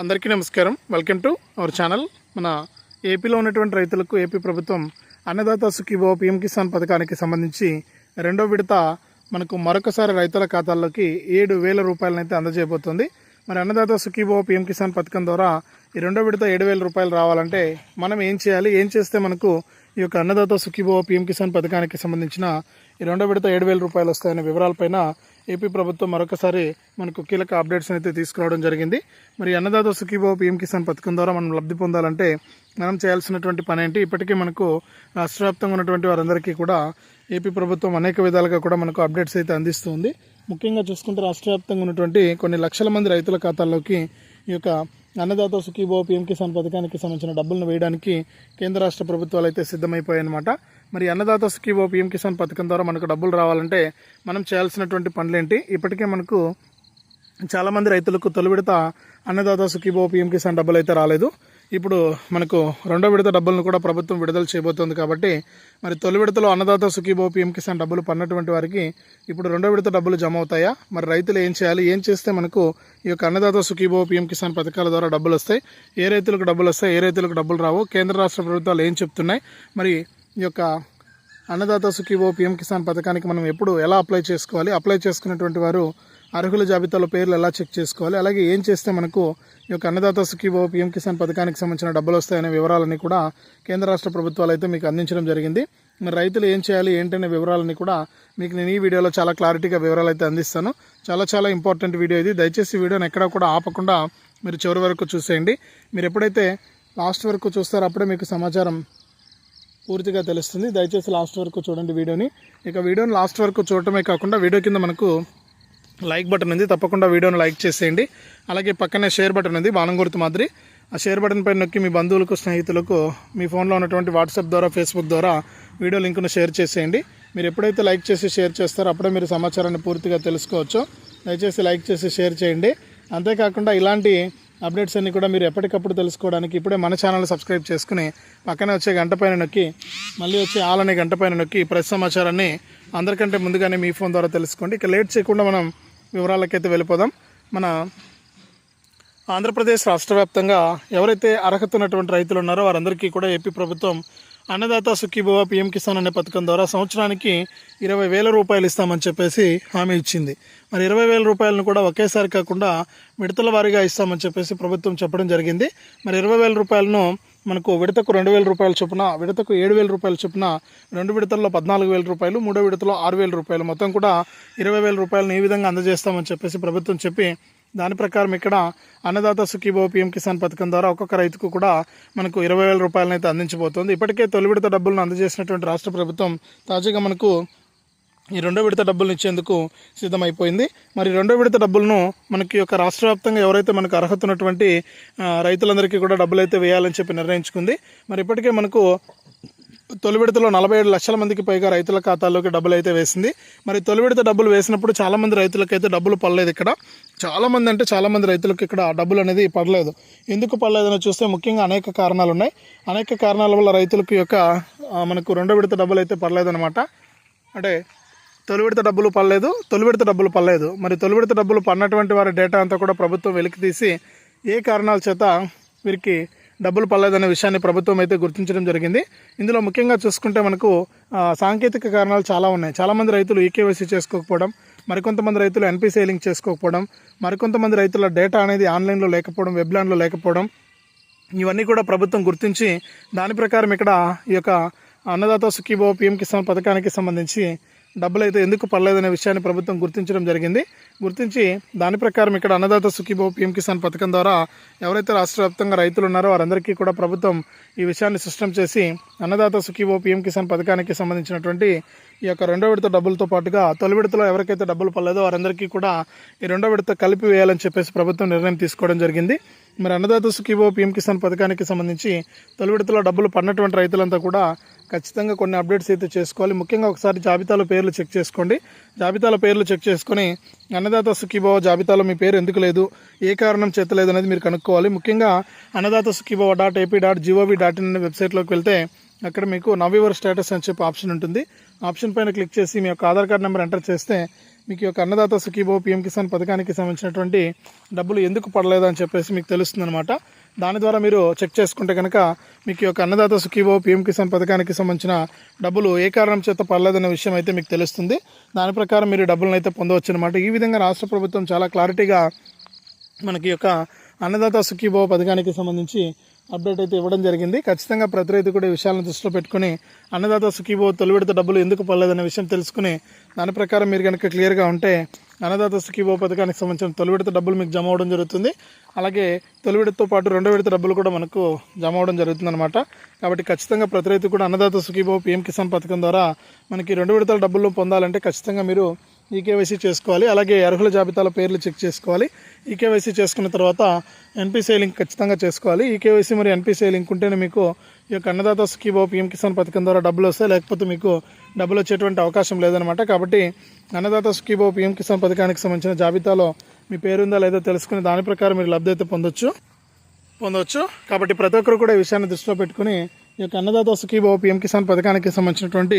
అందరికీ నమస్కారం. Welcome to our channel మన ఏపీలో ఉన్నటువంటి రైతులకు ఏపీ ప్రభుత్వం అన్నదాత సుఖీభో పిఎం కిసాన్ పథకానికి సంబంధించి రెండో విడత మనకు మరొకసారి రైతుల ఖాతాల్లోకి ఏడు వేల రూపాయలనైతే అందజేయబోతుంది. మరి అన్నదాత సుఖీభో పిఎం కిసాన్ పథకం ద్వారా ఈ రెండో విడత ఏడు వేల రూపాయలు రావాలంటే మనం ఏం చేయాలి? ఏం చేస్తే మనకు ఈ యొక్క అన్నదాత సుఖీభో పిఎం కిసాన్ పథకానికి సంబంధించిన ఈ రెండో విడత ఏడు వేల రూపాయలు వస్తాయనే వివరాలపైన ఏపీ ప్రభుత్వం మరొకసారి మనకు కీలక అప్డేట్స్ అయితే తీసుకురావడం జరిగింది. మరి అన్నదాత సుఖీభావ పీఎం కిసాన్ పథకం ద్వారా మనం లబ్ధి పొందాలంటే మనం చేయాల్సినటువంటి పని ఏంటి? ఇప్పటికే మనకు రాష్ట్ర వ్యాప్తంగా ఉన్నటువంటి వారందరికీ కూడా ఏపీ ప్రభుత్వం అనేక విధాలుగా కూడా మనకు అప్డేట్స్ అయితే అందిస్తుంది. ముఖ్యంగా చూసుకుంటే రాష్ట్ర వ్యాప్తంగా ఉన్నటువంటి కొన్ని లక్షల మంది రైతుల ఖాతాల్లోకి ఈ యొక్క అన్నదాత సుఖీభావ పీఎం కిసాన్ పథకానికి సంబంధించిన డబ్బులను వేయడానికి కేంద్ర రాష్ట్ర ప్రభుత్వాలు అయితే సిద్ధమైపోయాయన్నమాట. మరి అన్నదాత సుఖీభావ పిఎం కిసాన్ పథకం ద్వారా మనకు డబ్బులు రావాలంటే మనం చేయాల్సినటువంటి పనులేంటి? ఇప్పటికే మనకు చాలామంది రైతులకు తొలి విడత అన్నదాత సుఖీబో పిఎం కిసాన్ డబ్బులు అయితే రాలేదు. ఇప్పుడు మనకు రెండో విడత డబ్బులను కూడా ప్రభుత్వం విడుదల చేయబోతోంది కాబట్టి మరి తొలి విడతలో అన్నదాత సుఖీబో పిఎం కిసాన్ డబ్బులు పన్నటువంటి వారికి ఇప్పుడు రెండో విడత డబ్బులు జమ అవుతాయా? మరి రైతులు ఏం చేయాలి? ఏం చేస్తే మనకు ఈ యొక్క అన్నదాత సుఖీబో పిఎం కిసాన్ పథకాల ద్వారా డబ్బులు వస్తాయి? ఏ రైతులకు డబ్బులు వస్తాయి? ఏ రైతులకు డబ్బులు రావు? కేంద్ర రాష్ట్ర ప్రభుత్వాలు ఏం చెప్తున్నాయి? మరి ఈ యొక్క అన్నదాత సుఖీవో పిఎం కిసాన్ పథకానికి మనం ఎప్పుడు ఎలా అప్లై చేసుకోవాలి? అప్లై చేసుకున్నటువంటి వారు అర్హుల జాబితాలో పేర్లు ఎలా చెక్ చేసుకోవాలి? అలాగే ఏం చేస్తే మనకు ఈ యొక్క అన్నదాత సుఖీవో పిఎం కిసాన్ పథకానికి సంబంధించిన డబ్బులు వస్తాయనే వివరాలన్నీ కూడా కేంద్ర రాష్ట్ర ప్రభుత్వాలు అయితే మీకు అందించడం జరిగింది. మరి రైతులు ఏం చేయాలి ఏంటనే వివరాలన్నీ కూడా మీకు నేను ఈ వీడియోలో చాలా క్లారిటీగా వివరాలు అయితే అందిస్తాను. చాలా చాలా ఇంపార్టెంట్ వీడియో ఇది. దయచేసి వీడియోని ఎక్కడా కూడా ఆపకుండా మీరు చివరి వరకు చూసేయండి. మీరు ఎప్పుడైతే లాస్ట్ వరకు చూస్తారో అప్పుడే మీకు సమాచారం పూర్తిగా తెలుస్తుంది. దయచేసి లాస్ట్ వరకు చూడండి వీడియోని. ఇక వీడియోని లాస్ట్ వరకు చూడటమే కాకుండా వీడియో కింద మనకు లైక్ బటన్ ఉంది. తప్పకుండా వీడియోని లైక్ చేసేయండి. అలాగే పక్కనే షేర్ బటన్ ఉంది. బాణం గుర్తు మాదిరి. ఆ షేర్ బటన్ పైన నొక్కి మీ బంధువులకు స్నేహితులకు మీ ఫోన్లో ఉన్నటువంటి వాట్సాప్ ద్వారా ఫేస్బుక్ ద్వారా వీడియో లింక్ను షేర్ చేసేయండి. మీరు ఎప్పుడైతే లైక్ చేసి షేర్ చేస్తారో అప్పుడే మీరు సమాచారాన్ని పూర్తిగా తెలుసుకోవచ్చు. దయచేసి లైక్ చేసి షేర్ చేయండి. అంతేకాకుండా ఇలాంటి అప్డేట్స్ అన్నీ కూడా మీరు ఎప్పటికప్పుడు తెలుసుకోవడానికి ఇప్పుడే మన ఛానల్ సబ్స్క్రైబ్ చేసుకుని పక్కనే వచ్చే గంట పైన నొక్కి మళ్ళీ వచ్చే ఆల్ అనే గంట పైన నొక్కి ప్రతి సమాచారాన్ని అందరికంటే ముందుగానే మీ ఫోన్ ద్వారా తెలుసుకోండి. ఇక లేట్ చేయకుండా మనం వివరాలకైతే వెళ్ళిపోదాం. మన ఆంధ్రప్రదేశ్ రాష్ట్ర వ్యాప్తంగా ఎవరైతే అర్హత ఉన్నటువంటి రైతులు ఉన్నారో వారందరికీ కూడా ఏపీ ప్రభుత్వం అన్నదాత సుఖీభవ పిఎం కిసాన్ అనే పథకం ద్వారా సంవత్సరానికి ఇరవై వేల రూపాయలు ఇస్తామని చెప్పేసి హామీ ఇచ్చింది. మరి ఇరవై వేల రూపాయలను కూడా ఒకేసారి కాకుండా విడతల వారీగా ఇస్తామని చెప్పేసి ప్రభుత్వం చెప్పడం జరిగింది. మరి ఇరవై వేల రూపాయలను మనకు విడతకు రెండు వేల రూపాయల చొప్పున విడతకు ఏడు వేల రూపాయల చొప్పున రెండు విడతల్లో పద్నాలుగు వేల రూపాయలు మూడో విడతలో ఆరు వేల రూపాయలు. మొత్తం కూడా ఇరవై వేల రూపాయలను ఈ విధంగా అందజేస్తామని చెప్పేసి ప్రభుత్వం చెప్పి దాని ప్రకారం ఇక్కడ అన్నదాత సుఖీభో పిఎం కిసాన్ పథకం ద్వారా ఒక్కొక్క రైతుకు కూడా మనకు ఇరవై వేల రూపాయలను అయితే అందించబోతోంది. ఇప్పటికే తొలి విడత డబ్బులను అందజేసినటువంటి రాష్ట్ర ప్రభుత్వం తాజాగా మనకు ఈ రెండో విడత డబ్బులను ఇచ్చేందుకు సిద్ధమైపోయింది. మరి రెండో విడత డబ్బులను మనకి యొక్క రాష్ట్ర వ్యాప్తంగా ఎవరైతే మనకు అర్హత ఉన్నటువంటి రైతులందరికీ కూడా డబ్బులు అయితే వేయాలని చెప్పి నిర్ణయించుకుంది. మరి ఇప్పటికే మనకు తొలి విడతలో నలభై ఏడు లక్షల మందికి పైగా రైతుల ఖాతాల్లోకి డబ్బులు అయితే వేసింది. మరి తొలి విడత డబ్బులు వేసినప్పుడు చాలామంది రైతులకైతే డబ్బులు పడలేదు ఇక్కడ. చాలామంది అంటే చాలామంది రైతులకు ఇక్కడ డబ్బులు అనేది పడలేదు. ఎందుకు పడలేదని చూస్తే ముఖ్యంగా అనేక కారణాలు ఉన్నాయి అనేక కారణాల వల్ల రైతులకు యొక్క మనకు రెండో విడత డబ్బులు అయితే పడలేదన్నమాట. అంటే తొలి విడత డబ్బులు పడలేదు తొలి విడత డబ్బులు పడలేదు. మరి తొలి విడత డబ్బులు పడినటువంటి వారి డేటా అంతా కూడా ప్రభుత్వం వెలికి తీసి ఏ కారణాల చేత వీరికి డబ్బులు పడలేదనే విషయాన్ని ప్రభుత్వం అయితే గుర్తించడం జరిగింది. ఇందులో ముఖ్యంగా చూసుకుంటే మనకు సాంకేతిక కారణాలు చాలా ఉన్నాయి. చాలామంది రైతులు ఈకేవైసీ చేసుకోకపోవడం మరికొంతమంది రైతులు ఎన్పీ సేలింగ్ చేసుకోకపోవడం మరికొంతమంది రైతుల డేటా అనేది ఆన్లైన్లో లేకపోవడం వెబ్లాన్లో లేకపోవడం ఇవన్నీ కూడా ప్రభుత్వం గుర్తించి దాని ప్రకారం ఇక్కడ ఈ యొక్క అన్నదాత సుఖీభో పిఎం కిసాన్ పథకానికి సంబంధించి డబ్బులు అయితే ఎందుకు పడలేదనే విషయాన్ని ప్రభుత్వం గుర్తించడం జరిగింది. గుర్తించి దాని ప్రకారం ఇక్కడ అన్నదాత సుఖీభో పిఎం కిసాన్ పథకం ద్వారా ఎవరైతే రాష్ట్ర వ్యాప్తంగా రైతులు ఉన్నారో వారందరికీ కూడా ప్రభుత్వం ఈ విషయాన్ని స్పష్టం చేసి అన్నదాత సుఖీభో పిఎం కిసాన్ పథకానికి సంబంధించినటువంటి ఈ యొక్క రెండో విడత డబ్బులతో పాటుగా తొలి విడతలో ఎవరికైతే డబ్బులు పడలేదో వారందరికీ కూడా ఈ రెండో విడత కలిపి వేయాలని చెప్పేసి ప్రభుత్వం నిర్ణయం తీసుకోవడం జరిగింది. మరి అన్నదాత సుఖీభో పిఎం కిసాన్ పథకానికి సంబంధించి తొలి విడతలో డబ్బులు పడినటువంటి రైతులంతా కూడా ఖచ్చితంగా కొన్ని అప్డేట్స్ అయితే చేసుకోవాలి. ముఖ్యంగా ఒకసారి జాబితాలో పేర్లు చెక్ చేసుకోండి. జాబితాలో పేర్లు చెక్ చేసుకొని అన్నదాత సుఖీభవ జాబితాలో మీ పేరు ఎందుకు లేదు? ఏ కారణం చేత లేదు అనేది మీరు కనుక్కోవాలి. ముఖ్యంగా Annadata Sukhibhava dot AP dot GOV dot in అనే వెబ్సైట్లోకి వెళ్తే అక్కడ మీకు నవ్వీవర్ స్టేటస్ అని చెప్పి ఆప్షన్ ఉంటుంది. ఆప్షన్ పైన క్లిక్ చేసి మీ యొక్క ఆధార్ కార్డ్ నెంబర్ ఎంటర్ చేస్తే మీకు యొక్క అన్నదాత సుఖీభో పిఎం కిసాన్ పథకానికి సంబంధించినటువంటి డబ్బులు ఎందుకు పడలేదు అని చెప్పేసి మీకు తెలుస్తుంది అనమాట దాని ద్వారా మీరు చెక్ చేసుకుంటే కనుక మీకు యొక్క అన్నదాత సుఖీభో పిఎం కిసాన్ పథకానికి సంబంధించిన డబ్బులు ఏ కారణం చేత పడలేదనే విషయం అయితే మీకు తెలుస్తుంది. దాని ప్రకారం మీరు డబ్బులను అయితే పొందవచ్చు అనమాట ఈ విధంగా రాష్ట్ర ప్రభుత్వం చాలా క్లారిటీగా మనకి యొక్క అన్నదాత సుఖీభావ పథకానికి సంబంధించి అప్డేట్ అయితే ఇవ్వడం జరిగింది. ఖచ్చితంగా ప్రతి రైతు కూడా ఈ విషయాలను దృష్టిలో పెట్టుకుని అన్నదాత సుఖీభో తొలి విడత డబ్బులు ఎందుకు పడలేదనే విషయం తెలుసుకుని దాని ప్రకారం మీరు కనుక క్లియర్గా ఉంటే అన్నదాత సుఖీభో పథకానికి సంబంధించిన తొలి విడత డబ్బులు మీకు జమ అవడం జరుగుతుంది. అలాగే తొలి విడతతో పాటు రెండో విడత డబ్బులు కూడా మనకు జమ అవడం జరుగుతుందన్నమాట. కాబట్టి ఖచ్చితంగా ప్రతి రైతు కూడా అన్నదాత సుఖీభో పిఎం కిసాన్ పథకం ద్వారా మనకి రెండు విడతల డబ్బులు పొందాలంటే ఖచ్చితంగా మీరు ఈకేవైసీ చేసుకోవాలి. అలాగే అర్హుల జాబితాలో పేర్లు చెక్ చేసుకోవాలి. ఈకేవైసీ చేసుకున్న తర్వాత ఎన్పిసిఐ లింక్ ఖచ్చితంగా చేసుకోవాలి. ఈకేవైసీ మరి ఎన్పిసిఐ లింక్ ఉంటేనే మీకు ఈ యొక్క అన్నదాత స్కీబో పిఎం కిసాన్ పథకం ద్వారా డబ్బులు వస్తాయి. లేకపోతే మీకు డబ్బులు వచ్చేటువంటి అవకాశం లేదనమాట కాబట్టి అన్నదాత స్కీబో పిఎం కిసాన్ పథకానికి సంబంధించిన జాబితాలో మీ పేరుందా లేదో తెలుసుకుని దాని ప్రకారం మీరు లబ్ధి అయితే పొందొచ్చు. పొందవచ్చు కాబట్టి ప్రతి ఒక్కరు కూడా ఈ విషయాన్ని దృష్టిలో పెట్టుకుని ఈ యొక్క అన్నదాత సుఖీబాబు పిఎం కిసాన్ పథకానికి సంబంధించినటువంటి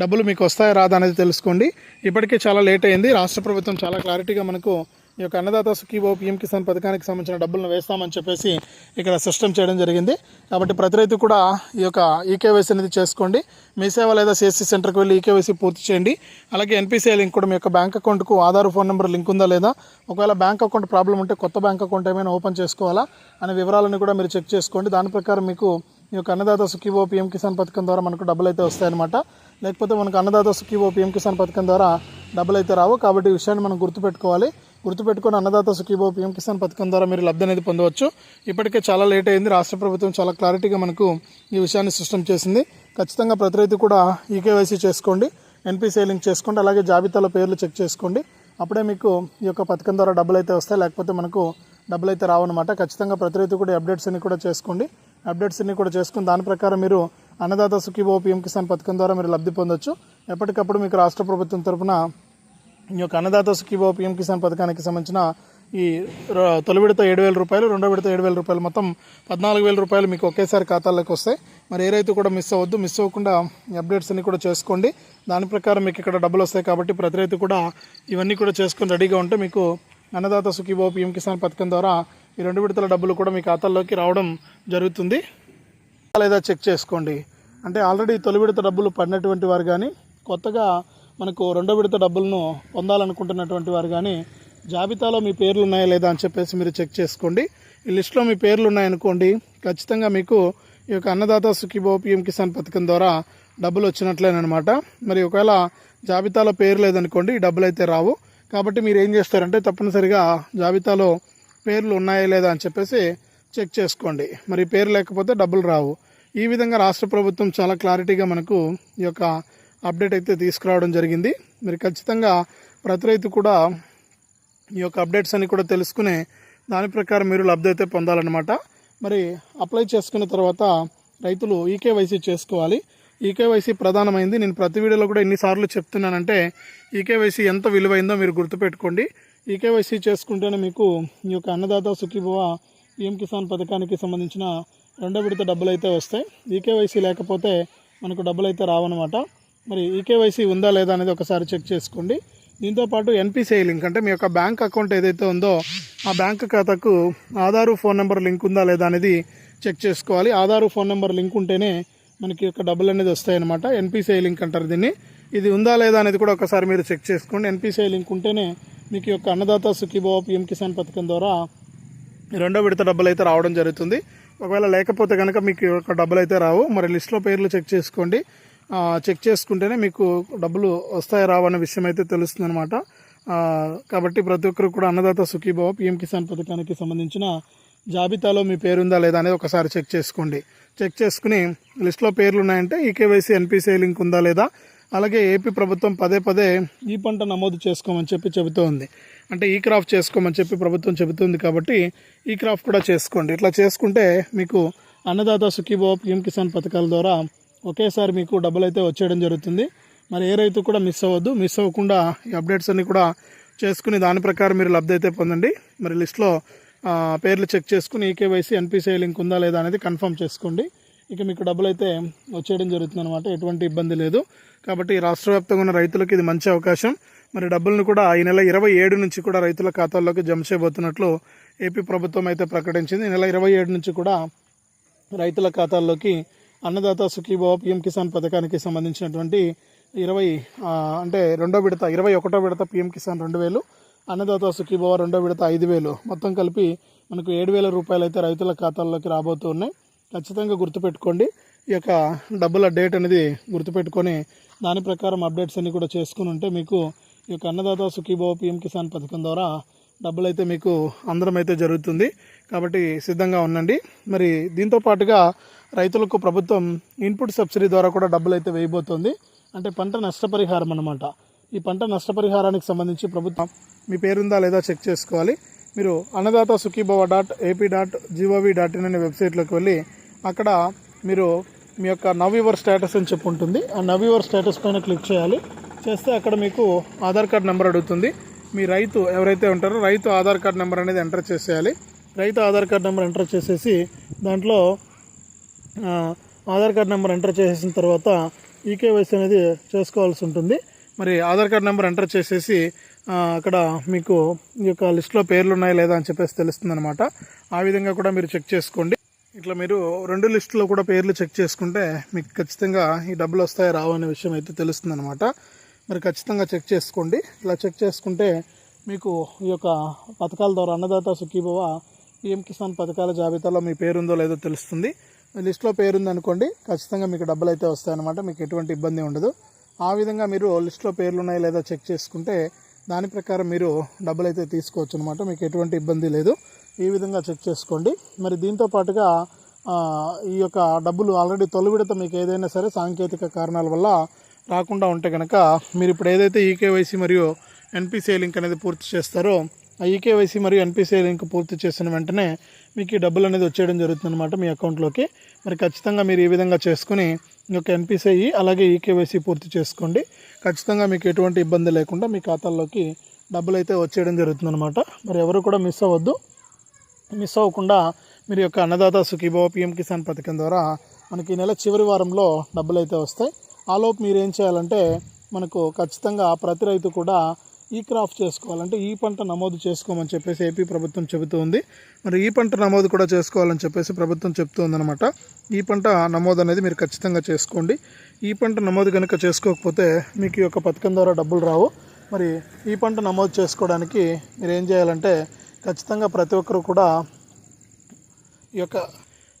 డబ్బులు మీకు వస్తాయా రాదా అనేది తెలుసుకోండి. ఇప్పటికే చాలా లేట్ అయింది. రాష్ట్ర ప్రభుత్వం చాలా క్లారిటీగా మనకు ఈ యొక్క అన్నదాత సుఖీబాబు పిఎం కిసాన్ పథకానికి సంబంధించిన డబ్బులను వేస్తామని చెప్పేసి ఇక్కడ సిస్టమ్ చేయడం జరిగింది. కాబట్టి ప్రతి రైతు కూడా ఈ యొక్క ఈకేవైసీ అనేది చేసుకోండి. మీ సేవ లేదా సిఎస్సి సెంటర్కి వెళ్ళి ఈకేవైసీ పూర్తి చేయండి. అలాగే ఎన్పిసిఐ లింక్ కూడా మీ యొక్క బ్యాంక్ అకౌంట్కు ఆధార్ ఫోన్ నెంబర్ లింక్ ఉందా లేదా? ఒకవేళ బ్యాంక్ అకౌంట్ ప్రాబ్లం ఉంటే కొత్త బ్యాంక్ అకౌంట్ ఏమైనా ఓపెన్ చేసుకోవాలా? అనే వివరాలను కూడా మీరు చెక్ చేసుకోండి. దాని ప్రకారం మీకు ఈ యొక్క అన్నదాత సుఖీవో పిఎం కిసాన్ పథకం ద్వారా మనకు డబ్బులు అయితే వస్తాయన్నమాట. లేకపోతే మనకు అన్నదాత సుఖీవో పిఎం కిసాన్ పథకం ద్వారా డబ్బులు అయితే రావు. కాబట్టి ఈ విషయాన్ని మనం గుర్తుపెట్టుకోవాలి. గుర్తుపెట్టుకుని అన్నదాత సుఖీభో పిఎం కిసాన్ పథకం ద్వారా మీరు లబ్ధి అనేది పొందవచ్చు. ఇప్పటికే చాలా లేట్ అయింది. రాష్ట్ర ప్రభుత్వం చాలా క్లారిటీగా మనకు ఈ విషయాన్ని స్పష్టం చేసింది. ఖచ్చితంగా ప్రతి రైతు కూడా ఈకేవైసీ చేసుకోండి ఎన్పిసిఐ లింక్ చేసుకోండి అలాగే జాబితాలో పేర్లు చెక్ చేసుకోండి. అప్పుడే మీకు ఈ యొక్క పథకం ద్వారా డబ్బులు అయితే వస్తాయి. లేకపోతే మనకు డబ్బులు అయితే రావన్నమాట. ఖచ్చితంగా ప్రతి రైతు కూడా అప్డేట్స్ అన్ని కూడా చేసుకోండి. అప్డేట్స్ అన్ని కూడా చేసుకుని దాని ప్రకారం మీరు అన్నదాత సుఖీభో పిఎం కిసాన్ పథకం ద్వారా మీరు లబ్ధి పొందొచ్చు. ఎప్పటికప్పుడు మీకు రాష్ట్ర ప్రభుత్వం తరఫున ఈ యొక్క అన్నదాత సుఖీభో పిఎం కిసాన్ పథకానికి సంబంధించిన ఈ ర- తొలి విడత ఏడు వేల రూపాయలు రెండో విడత ఏడు వేల రూపాయలు మొత్తం పద్నాలుగు వేల రూపాయలు మీకు ఒకేసారి ఖాతాల్లోకి వస్తాయి. మరి ఏ రైతు కూడా మిస్ అవ్వద్దు. మిస్ అవ్వకుండా అప్డేట్స్ అన్ని కూడా చేసుకోండి. దాని ప్రకారం మీకు ఇక్కడ డబ్బులు వస్తాయి కాబట్టి ప్రతి రైతు కూడా ఇవన్నీ కూడా చేసుకొని రెడీగా ఉంటే మీకు అన్నదాత సుఖీభో పిఎం కిసాన్ పథకం ద్వారా ఈ రెండు విడతల డబ్బులు కూడా మీ ఖాతాల్లోకి రావడం జరుగుతుంది. లేదా చెక్ చేసుకోండి. అంటే ఆల్రెడీ తొలి విడత డబ్బులు పడినటువంటి వారు కానీ కొత్తగా మనకు రెండో విడత డబ్బులను పొందాలనుకుంటున్నటువంటి వారు కానీ జాబితాలో మీ పేర్లు ఉన్నాయా లేదా అని చెప్పేసి మీరు చెక్ చేసుకోండి. ఈ లిస్టులో మీ పేర్లు ఉన్నాయనుకోండి ఖచ్చితంగా మీకు ఈ యొక్క అన్నదాత సుఖీభో పిఎం కిసాన్ పథకం ద్వారా డబ్బులు వచ్చినట్లేనమాట మరి ఒకవేళ జాబితాలో పేరు లేదనుకోండి డబ్బులు అయితే రావు. కాబట్టి మీరు ఏం చేస్తారంటే తప్పనిసరిగా జాబితాలో పేర్లు ఉన్నాయా లేదా అని చెప్పేసి చెక్ చేసుకోండి. మరి పేరు లేకపోతే డబ్బులు రావు. ఈ విధంగా రాష్ట్ర ప్రభుత్వం చాలా క్లారిటీగా మనకు ఈ యొక్క అప్డేట్ అయితే తీసుకురావడం జరిగింది. మీరు ఖచ్చితంగా ప్రతి రైతు కూడా ఈ యొక్క అప్డేట్స్ అన్ని కూడా తెలుసుకుని దాని ప్రకారం మీరు లబ్ధి అయితే పొందాలన్నమాట. మరి అప్లై చేసుకున్న తర్వాత రైతులు ఈకేవైసీ చేసుకోవాలి. ఈకేవైసీ ప్రధానమైంది. నేను ప్రతి వీడియోలో కూడా ఎన్నిసార్లు చెప్తున్నానంటే ఈకేవైసీ ఎంత విలువైందో మీరు గుర్తుపెట్టుకోండి. ఈకేవైసీ చేసుకుంటేనే మీకు ఈ యొక్క అన్నదాత సుఖీభవ పిఎం కిసాన్ పథకానికి సంబంధించిన రెండో విడత డబ్బులు అయితే వస్తాయి. ఈకేవైసీ లేకపోతే మనకు డబ్బులు అయితే రావన్నమాట. మరి ఈకేవైసీ ఉందా లేదా అనేది ఒకసారి చెక్ చేసుకోండి. దీంతోపాటు ఎన్పిసిఐ లింక్ అంటే మీ యొక్క బ్యాంక్ అకౌంట్ ఏదైతే ఉందో ఆ బ్యాంక్ ఖాతాకు ఆధారు ఫోన్ నెంబర్ లింక్ ఉందా లేదా అనేది చెక్ చేసుకోవాలి. ఆధారు ఫోన్ నెంబర్ లింక్ ఉంటేనే మనకి యొక్క డబ్బులు అనేది వస్తాయన్నమాట. ఎన్పిసిఐ లింక్ అంటారు దీన్ని. ఇది ఉందా లేదా అనేది కూడా ఒకసారి మీరు చెక్ చేసుకోండి. ఎన్పిసిఐ లింక్ ఉంటేనే మీకు యొక్క అన్నదాత సుఖీభావ పిఎం కిసాన్ పథకం ద్వారా రెండో విడత డబ్బులు అయితే రావడం జరుగుతుంది. ఒకవేళ లేకపోతే కనుక మీకు యొక్క డబ్బులు అయితే రావు. మరి లిస్ట్లో పేర్లు చెక్ చేసుకోండి. చెక్ చేసుకుంటేనే మీకు డబ్బులు వస్తాయి రావన్న విషయం అయితే తెలుస్తుంది అనమాట కాబట్టి ప్రతి ఒక్కరు కూడా అన్నదాత సుఖీభావ పిఎం కిసాన్ పథకానికి సంబంధించిన జాబితాలో మీ పేరుందా లేదా అనేది ఒకసారి చెక్ చేసుకోండి. చెక్ చేసుకుని లిస్ట్లో పేర్లు ఉన్నాయంటే ఈకేవైసీ ఎన్పిసిఐ లింక్ ఉందా లేదా అలాగే ఏపీ ప్రభుత్వం పదే పదే ఈ పంట నమోదు చేసుకోమని చెప్పి చెబుతూ ఉంది అంటే ఈ క్రాఫ్ట్ చేసుకోమని చెప్పి ప్రభుత్వం చెబుతుంది కాబట్టి ఈ క్రాఫ్ట్ కూడా చేసుకోండి. ఇట్లా చేసుకుంటే మీకు అన్నదాత సుఖీభావ పిఎం కిసాన్ పథకాల ద్వారా ఒకేసారి మీకు డబ్బులు అయితే వచ్చేయడం జరుగుతుంది. మరి ఏ రైతు కూడా మిస్ అవ్వద్దు. మిస్ అవ్వకుండా ఈ అప్డేట్స్ అన్నీ కూడా చేసుకుని దాని ప్రకారం మీరు లబ్ధి అయితే పొందండి. మరి లిస్ట్లో పేర్లు చెక్ చేసుకుని ఈకేవైసీ ఎన్పిసిఐ లింక్ ఉందా లేదా అనేది కన్ఫర్మ్ చేసుకోండి. ఇక మీకు డబ్బులు అయితే వచ్చేయడం జరుగుతుంది అనమాట ఎటువంటి ఇబ్బంది లేదు. కాబట్టి రాష్ట్ర వ్యాప్తంగా ఉన్న రైతులకు ఇది మంచి అవకాశం. మరి డబ్బులను కూడా ఈ నెల ఇరవై ఏడు నుంచి కూడా రైతుల ఖాతాల్లోకి జమ చేయబోతున్నట్లు ఏపీ ప్రభుత్వం అయితే ప్రకటించింది. ఈ నెల ఇరవై ఏడు నుంచి కూడా రైతుల ఖాతాల్లోకి అన్నదాత సుఖీభావ పిఎం కిసాన్ పథకానికి సంబంధించినటువంటి ఇరవై అంటే రెండో విడత ఇరవై ఒకటో విడత పిఎం కిసాన్ రెండు వేలు అన్నదాత సుఖీభావ రెండో విడత ఐదు వేలు. మొత్తం కలిపి మనకు ఏడు వేల రూపాయలు అయితే రైతుల ఖాతాల్లోకి రాబోతున్నాయి ఖచ్చితంగా గుర్తుపెట్టుకోండి. ఈ యొక్క డబ్బుల డేట్ అనేది గుర్తుపెట్టుకొని దాని ప్రకారం అప్డేట్స్ అన్నీ కూడా చేసుకుని ఉంటే మీకు ఈ యొక్క అన్నదాత సుఖీభావ పిఎం కిసాన్ పథకం ద్వారా డబ్బులు అయితే మీకు అందరం అయితే జరుగుతుంది. కాబట్టి సిద్ధంగా ఉండండి. మరి దీంతో పాటుగా రైతులకు ప్రభుత్వం ఇన్పుట్ సబ్సిడీ ద్వారా కూడా డబ్బులు అయితే వేయబోతోంది. అంటే పంట నష్టపరిహారం అనమాట ఈ పంట నష్టపరిహారానికి సంబంధించి ప్రభుత్వం మీ పేరుందా లేదా చెక్ చేసుకోవాలి. మీరు Annadata Sukhibhava dot AP dot GOV dot in అనే వెబ్సైట్లోకి వెళ్ళి అక్కడ మీరు మీ యొక్క నవ్యూవర్ స్టేటస్ అని చెప్పి ఉంటుంది. ఆ నవ్యూవర్ స్టేటస్ పైన క్లిక్ చేయాలి. చేస్తే అక్కడ మీకు ఆధార్ కార్డ్ నెంబర్ అడుగుతుంది. మీ రైతు ఎవరైతే ఉంటారో రైతు ఆధార్ కార్డ్ నెంబర్ అనేది ఎంటర్ చేసేయాలి. రైతు ఆధార్ కార్డ్ నెంబర్ ఎంటర్ చేసేసి దాంట్లో ఆధార్ కార్డ్ నెంబర్ ఎంటర్ చేసిన తర్వాత ఈకేవైసీ అనేది చేసుకోవాల్సి ఉంటుంది. మరి ఆధార్ కార్డ్ నెంబర్ ఎంటర్ చేసేసి అక్కడ మీకు ఈ యొక్క లిస్ట్లో పేర్లు ఉన్నాయా లేదా అని చెప్పేసి తెలుస్తుంది అనమాట ఆ విధంగా కూడా మీరు చెక్ చేసుకోండి. ఇట్లా మీరు రెండు లిస్టులో కూడా పేర్లు చెక్ చేసుకుంటే మీకు ఖచ్చితంగా ఈ డబ్బులు వస్తాయా రావు అనే విషయం అయితే తెలుస్తుంది అనమాట మరి ఖచ్చితంగా చెక్ చేసుకోండి. ఇలా చెక్ చేసుకుంటే మీకు ఈ యొక్క పథకాల ద్వారా అన్నదాత సుఖీభవ పిఎం కిసాన్ పథకాల జాబితాలో మీ పేరుందో లేదో తెలుస్తుంది. లిస్ట్లో పేరుంది అనుకోండి ఖచ్చితంగా మీకు డబ్బులు అయితే వస్తాయన్నమాట మీకు ఎటువంటి ఇబ్బంది ఉండదు. ఆ విధంగా మీరు లిస్ట్లో పేర్లు ఉన్నాయి లేదా చెక్ చేసుకుంటే దాని ప్రకారం మీరు డబ్బులు అయితే తీసుకోవచ్చు అనమాట మీకు ఎటువంటి ఇబ్బంది లేదు. ఈ విధంగా చెక్ చేసుకోండి. మరి దీంతో పాటుగా ఈ యొక్క డబ్బులు ఆల్రెడీ తొలి విడత మీకు ఏదైనా సరే సాంకేతిక కారణాల వల్ల రాకుండా ఉంటే కనుక మీరు ఇప్పుడు ఏదైతే ఈకేవైసీ మరియు ఎన్పిసిఐ లింక్ అనేది పూర్తి చేస్తారో ఈకేవైసీ మరియు ఎన్పిసిఐ లింక్ పూర్తి చేసిన వెంటనే మీకు ఈ డబ్బులు అనేది వచ్చేయడం జరుగుతుందన్నమాట మీ అకౌంట్లోకి. మరి ఖచ్చితంగా మీరు ఈ విధంగా చేసుకుని మీ యొక్క ఎన్పిసిఐ అలాగే ఈకేవైసీ పూర్తి చేసుకోండి. ఖచ్చితంగా మీకు ఎటువంటి ఇబ్బంది లేకుండా మీ ఖాతాల్లోకి డబ్బులు అయితే వచ్చేయడం జరుగుతుందన్నమాట. మరి ఎవరు కూడా మిస్ అవ్వద్దు. మిస్ అవ్వకుండా మీరు యొక్క అన్నదాత సుఖీభావ పిఎం కిసాన్ పథకం ద్వారా మనకి ఈ నెల చివరి వారంలో డబ్బులు అయితే వస్తాయి ఆలోపు మీరు ఏం చేయాలంటే మనకు ఖచ్చితంగా ప్రతి రైతు కూడా ఈ క్రాఫ్ట్ చేసుకోవాలంటే ఈ పంట నమోదు చేసుకోమని చెప్పేసి ఏపీ ప్రభుత్వం చెబుతూ ఉంది. మరి ఈ పంట నమోదు కూడా చేసుకోవాలని చెప్పేసి ప్రభుత్వం చెప్తూ ఉందన్నమాట. ఈ పంట నమోదు అనేది మీరు ఖచ్చితంగా చేసుకోండి. ఈ పంట నమోదు కనుక చేసుకోకపోతే మీకు ఈ యొక్క పథకం ద్వారా డబ్బులు రావు. మరి ఈ పంట నమోదు చేసుకోవడానికి మీరు ఏం చేయాలంటే ఖచ్చితంగా ప్రతి ఒక్కరు కూడా ఈ యొక్క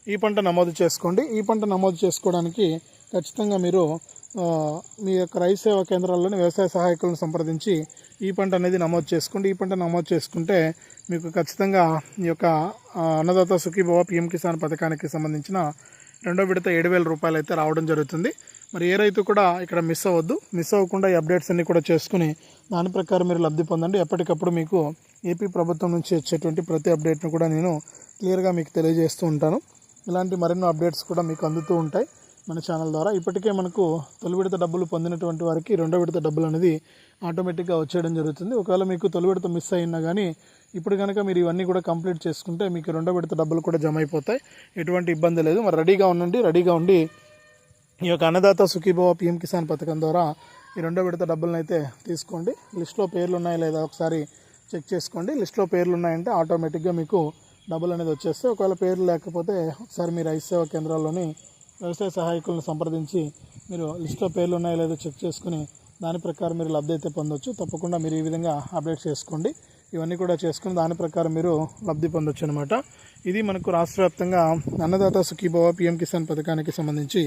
ఈ పంట నమోదు చేసుకోండి. ఈ పంట నమోదు చేసుకోవడానికి ఖచ్చితంగా మీరు మీ యొక్క రైతు సేవా కేంద్రాల్లోని వ్యవసాయ సహాయకులను సంప్రదించి ఈ పంట అనేది నమోదు చేసుకోండి. ఈ పంట నమోదు చేసుకుంటే మీకు ఖచ్చితంగా ఈ యొక్క అన్నదాత సుఖీభవ పిఎం కిసాన్ పథకానికి సంబంధించిన రెండో విడత ఏడు వేల రూపాయలు అయితే రావడం జరుగుతుంది. మరి ఏ రైతు కూడా ఇక్కడ మిస్ అవ్వద్దు. మిస్ అవ్వకుండా ఈ అప్డేట్స్ అన్ని కూడా చేసుకుని దాని ప్రకారం మీరు లబ్ధి పొందండి. ఎప్పటికప్పుడు మీకు ఏపీ ప్రభుత్వం నుంచి వచ్చేటువంటి ప్రతి అప్డేట్ను కూడా నేను క్లియర్గా మీకు తెలియజేస్తూ ఉంటాను. ఇలాంటి మరెన్నో అప్డేట్స్ కూడా మీకు అందుతూ ఉంటాయి. మన ఛానల్ ద్వారా. ఇప్పటికే మనకు తొలి విడత డబ్బులు పొందినటువంటి వారికి రెండో విడత డబ్బులు అనేది ఆటోమేటిక్గా వచ్చేయడం జరుగుతుంది. ఒకవేళ మీకు తొలి విడత మిస్ అయినా కానీ ఇప్పుడు కనుక మీరు ఇవన్నీ కూడా కంప్లీట్ చేసుకుంటే మీకు రెండో విడత డబ్బులు కూడా జమ అయిపోతాయి. ఎటువంటి ఇబ్బంది లేదు. మరి రెడీగా ఉండండి. రెడీగా ఉండి ఈ యొక్క అన్నదాత సుఖీభవ పిఎం కిసాన్ పథకం ద్వారా ఈ రెండో విడత డబ్బులను అయితే తీసుకోండి. లిస్ట్లో పేర్లు ఉన్నాయా లేదా ఒకసారి చెక్ చేసుకోండి. లిస్ట్లో పేర్లు ఉన్నాయంటే ఆటోమేటిక్గా మీకు డబ్బులు అనేది వచ్చేస్తే ఒకవేళ పేర్లు లేకపోతే ఒకసారి మీరు రైతు సేవా కేంద్రాల్లోని వ్యవసాయ సహాయకులను సంప్రదించి మీరు లిస్ట్లో పేర్లు ఉన్నాయో లేదో చెక్ చేసుకుని దాని ప్రకారం మీరు లబ్ధి అయితే పొందొచ్చు. తప్పకుండా మీరు ఈ విధంగా అప్డేట్ చేసుకోండి. ఇవన్నీ కూడా చేసుకుని దాని ప్రకారం మీరు లబ్ధి పొందొచ్చు అనమాట ఇది మనకు రాష్ట్ర వ్యాప్తంగా అన్నదాత సుఖీభవ పిఎం కిసాన్ పథకానికి సంబంధించి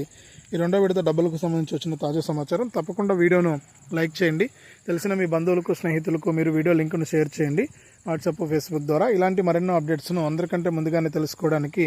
ఈ రెండో విడత డబ్బులకు సంబంధించి వచ్చిన తాజా సమాచారం. తప్పకుండా వీడియోను లైక్ చేయండి. తెలిసిన మీ బంధువులకు స్నేహితులకు మీరు వీడియో లింక్ను షేర్ చేయండి. వాట్సాప్ ఫేస్బుక్ ద్వారా ఇలాంటి మరెన్నో అప్డేట్స్ను అందరికంటే ముందుగానే తెలుసుకోవడానికి